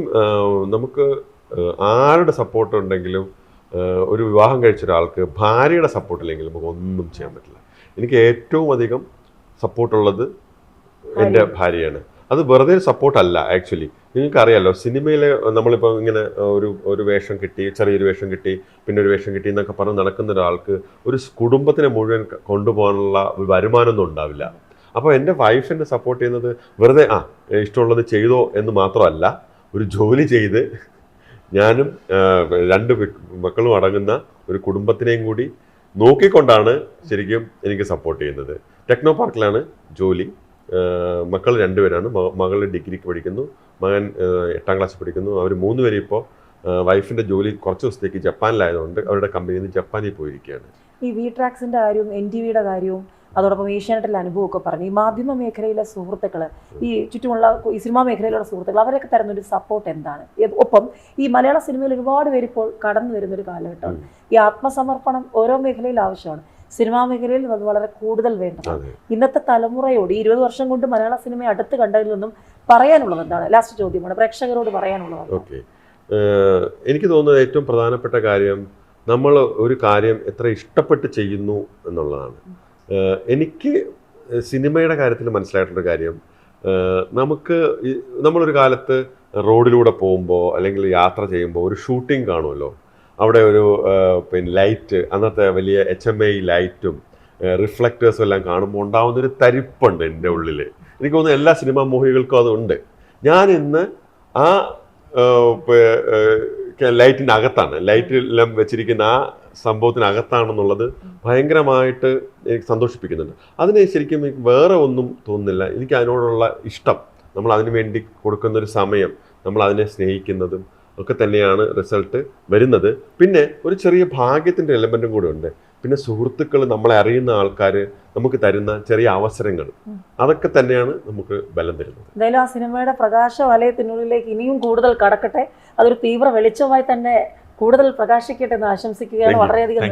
നമുക്ക് ആരുടെ സപ്പോർട്ട് ഉണ്ടെങ്കിലും ഒരു വിവാഹം കഴിച്ച ഒരാൾക്ക് ഭാര്യയുടെ സപ്പോർട്ട് ഇല്ലെങ്കിൽ നമുക്ക് ഒന്നും ചെയ്യാൻ പറ്റില്ല. എനിക്ക് ഏറ്റവും അധികം സപ്പോർട്ടുള്ളത് എന്റെ ഭാര്യയാണ്. അത് വെറുതെ സപ്പോർട്ട് അല്ല ആക്ച്വലി നിങ്ങൾക്കറിയാലോ സിനിമയിൽ നമ്മളിപ്പോൾ ഇങ്ങനെ ഒരു ഒരു വേഷം കിട്ടി ചെറിയൊരു വേഷം കിട്ടി പിന്നെ ഒരു വേഷം കിട്ടി എന്നൊക്കെ പറഞ്ഞ് നടക്കുന്ന ഒരാൾക്ക് ഒരു കുടുംബത്തിനെ മുഴുവൻ കൊണ്ടുപോകാനുള്ള വരുമാനമൊന്നും ഉണ്ടാവില്ല. അപ്പോൾ എന്റെ വൈഫിന്റെ സപ്പോർട്ട് ചെയ്യുന്നത് വെറുതെ ആ ഇഷ്ടമുള്ളത് ചെയ്തോ എന്ന് മാത്രമല്ല ഒരു ജോലി ചെയ്ത് ഞാനും രണ്ട് മക്കളും അടങ്ങുന്ന ഒരു കുടുംബത്തിനെയും കൂടി നോക്കിക്കൊണ്ടാണ് ശരിക്കും എനിക്ക് സപ്പോർട്ട് ചെയ്യുന്നത്. ടെക്നോ പാർക്കിലാണ് ജോലി. മക്കൾ രണ്ടുപേരാണ്. മകൾ ഡിഗ്രിക്ക് പഠിക്കുന്നു. മകൻ എട്ടാം ക്ലാസ്സിൽ പഠിക്കുന്നു. അവർ മൂന്നുപേരും ഇപ്പോൾ വൈഫിന്റെ ജോലി കുറച്ച് ദിവസത്തേക്ക് ജപ്പാനിലായതുകൊണ്ട് അവരുടെ കമ്പനിയിൽ നിന്ന് ജപ്പാനിൽ പോയിരിക്കുകയാണ്. ഈ വി ട്രാക്സിന്റെ കാര്യവും എൻ ടി വിയുടെ കാര്യവും അതോടൊപ്പം ഏഷ്യാനെറ്റിലെ അനുഭവമൊക്കെ പറഞ്ഞു. ഈ മാധ്യമ മേഖലയിലെ സുഹൃത്തുക്കൾ ഈ ചുറ്റുമുള്ള ഈ സിനിമാ മേഖലയിലുള്ള സുഹൃത്തുക്കൾ അവരൊക്കെ തരുന്നൊരു സപ്പോർട്ട് എന്താണ്? ഒപ്പം ഈ മലയാള സിനിമയിൽ ഒരുപാട് പേര് ഇപ്പോൾ കടന്നു വരുന്നൊരു കാലഘട്ടമാണ്. ഈ ആത്മസമർപ്പണം ഓരോ മേഖലയിൽ ആവശ്യമാണ്. സിനിമാ മേഖലയിൽ അത് വളരെ കൂടുതൽ വേണ്ടതാണ്. ഇന്നത്തെ തലമുറയോട് ഈ ഇരുപത് വർഷം കൊണ്ട് മലയാള സിനിമയെ അടുത്ത് കണ്ടതിൽ നിന്നും പറയാനുള്ളത് എന്താണ്? ലാസ്റ്റ് ചോദ്യമാണ്. പ്രേക്ഷകരോട് പറയാനുള്ളത് ഓക്കെ. എനിക്ക് തോന്നുന്നത് ഏറ്റവും പ്രധാനപ്പെട്ട കാര്യം നമ്മൾ ഒരു കാര്യം എത്ര ഇഷ്ടപ്പെട്ട് ചെയ്യുന്നു എന്നുള്ളതാണ്. എനിക്ക് സിനിമയുടെ കാര്യത്തിൽ മനസ്സിലായിട്ടുള്ള കാര്യം നമുക്ക് നമ്മളൊരു കാലത്ത് റോഡിലൂടെ പോകുമ്പോൾ അല്ലെങ്കിൽ യാത്ര ചെയ്യുമ്പോൾ ഒരു ഷൂട്ടിംഗ് കാണുമല്ലോ. അവിടെ ഒരു പിന്നെ ലൈറ്റ് അന്നത്തെ വലിയ എച്ച് എം ഐ ലൈറ്റും റിഫ്ലക്റ്റേഴ്സും എല്ലാം കാണുമ്പോൾ ഉണ്ടാകുന്നൊരു തരിപ്പുണ്ട് എന്റെ ഉള്ളിൽ എനിക്ക് തോന്നുന്നു എല്ലാ സിനിമാ മോഹികൾക്കും അതുണ്ട്. ഞാൻ ഇന്ന് ആ ലൈറ്റിന്റെ അകത്താണ് ലൈറ്റിലെല്ലാം വെച്ചിരിക്കുന്ന ആ സംഭവത്തിനകത്താണെന്നുള്ളത് ഭയങ്കരമായിട്ട് എനിക്ക് സന്തോഷിപ്പിക്കുന്നുണ്ട്. അതിന് ശരിക്കും വേറെ ഒന്നും തോന്നുന്നില്ല. എനിക്ക് അതിനോടുള്ള ഇഷ്ടം നമ്മൾ അതിനു വേണ്ടി കൊടുക്കുന്ന ഒരു സമയം നമ്മൾ അതിനെ സ്നേഹിക്കുന്നതും ഒക്കെ തന്നെയാണ് റിസൾട്ട് വരുന്നത്. പിന്നെ ഒരു ചെറിയ ഭാഗ്യത്തിന്റെ എലമെന്റും കൂടെ ഉണ്ട്. പിന്നെ സുഹൃത്തുക്കൾ നമ്മളെ അറിയുന്ന ആൾക്കാർ നമുക്ക് തരുന്ന ചെറിയ അവസരങ്ങൾ അതൊക്കെ തന്നെയാണ് നമുക്ക് ബലം തരുന്നത്. എന്തായാലും ആ സിനിമയുടെ പ്രകാശ വലയത്തിനുള്ളിലേക്ക് ഇനിയും കൂടുതൽ കടക്കട്ടെ. അതൊരു തീവ്ര വെളിച്ചമായി തന്നെ കൂടുതൽ പ്രകാശിക്കട്ടെ എന്ന് ആശംസിക്കുകയാണ് വളരെയധികം